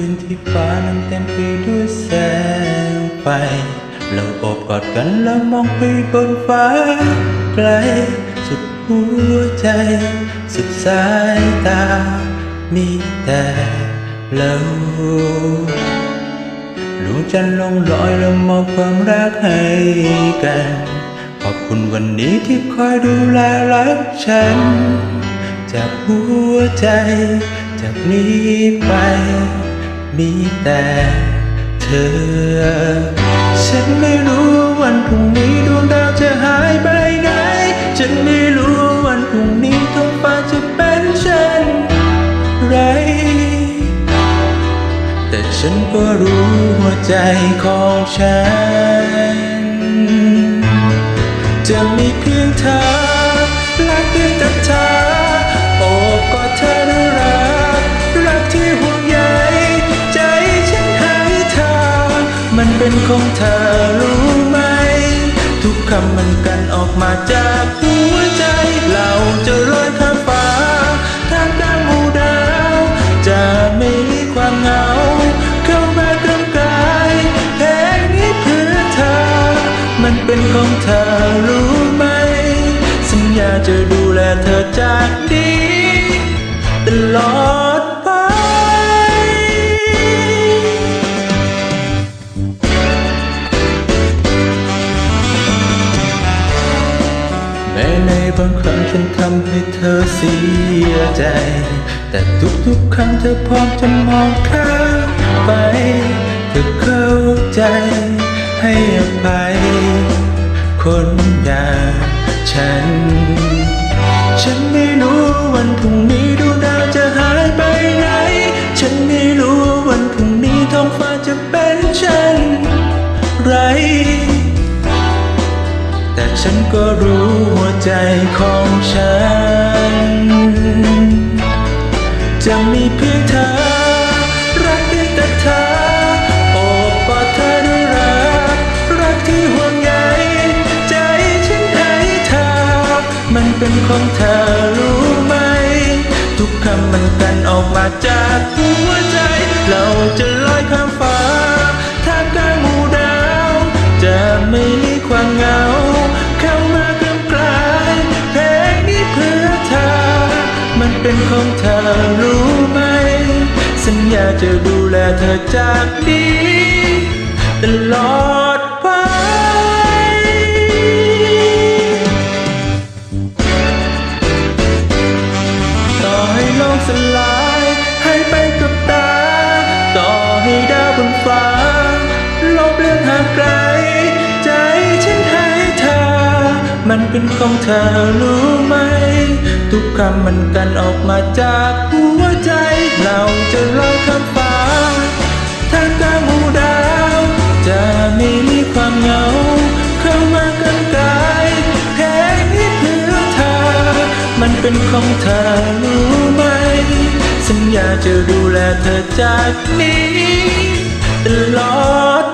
ืนที่ฟ้านั้นเต็มไปด้วยแสงไฟ เราอบกอดกันแล้วมองไปบนฟ้าไกล สุดหัวใจ สุดสายตา มีแต่เราดวงจันทร์ลงลอยแล้วมอบความรักให้กัน ขอบคุณวันนี้ที่คอยดูแลรักฉัน จากหัวใจจากนี้ไป มีแต่เธอ ฉันไม่รู้วันพรุ่งนี้ดวงดาวจะหายไปไหน ฉันไม่รู้วันพรุ่งนี้ท้องฟ้าจะเป็นเช่นไร แต่ฉันก็รู้หัวใจของฉัน จะมี ของเธอรู้ไหม ทุกคำมันกันออกมาจากหัวใจ เราจะลอยข้ามฟ้าทางกลางหมู่ดาว จะไม่มีความเหงา เข้ามากลางกายเพลงนี้เพื่อเธอ มันเป็นของเธอรู้ไหม สัญญาจะดู บางครั้งฉันทำให้เธอเสียใจ แต่ทุกๆครั้งเธอพร้อมจะมองข้ามไป เธอเข้าใจให้อภัยคนอย่างฉัน ฉันไม่รู้วันพรุ่งนี้ดวงดาวจะหายไปไหน ฉันไม่รู้วันพรุ่งนี้ท้องฟ้าจะเป็นเช่นไร ฉันก็รู้หัวใจของฉัน จะมีเพียงเธอ รักเพียงแต่เธอ โอบกอดเธอด้วยรัก รักที่ห่วงใยใจฉันให้เธอ มันเป็นของเธอรู้ไหม ทุกคำมันกันออกมาจากหัวใจ เราจะลอยข้ามฟ้าท่ามกลางหมู่ดาว จะไม่มีความเหงา ของเธอรู้ไหม สัญญาจะดูแลเธอจากนี้ตลอดไปต่อให้โลกสลายให้ไปกับตา ต่อให้ดาวบนฟ้าลบเลือนห่างไกล ใจฉันให้เธอ มันเป็นของเธอรู้ไหม ทุกคำมันกันออกมาจากหัวใจ เราจะลอยข้ามฟ้าทางกลางหมู่ดาว จะไม่มีความเหงา เข้ามากันกายเพลงนี้เพื่อเธอ มันเป็นของเธอรู้ไหม สัญญาจะดูแลเธอจากนี้ตลอด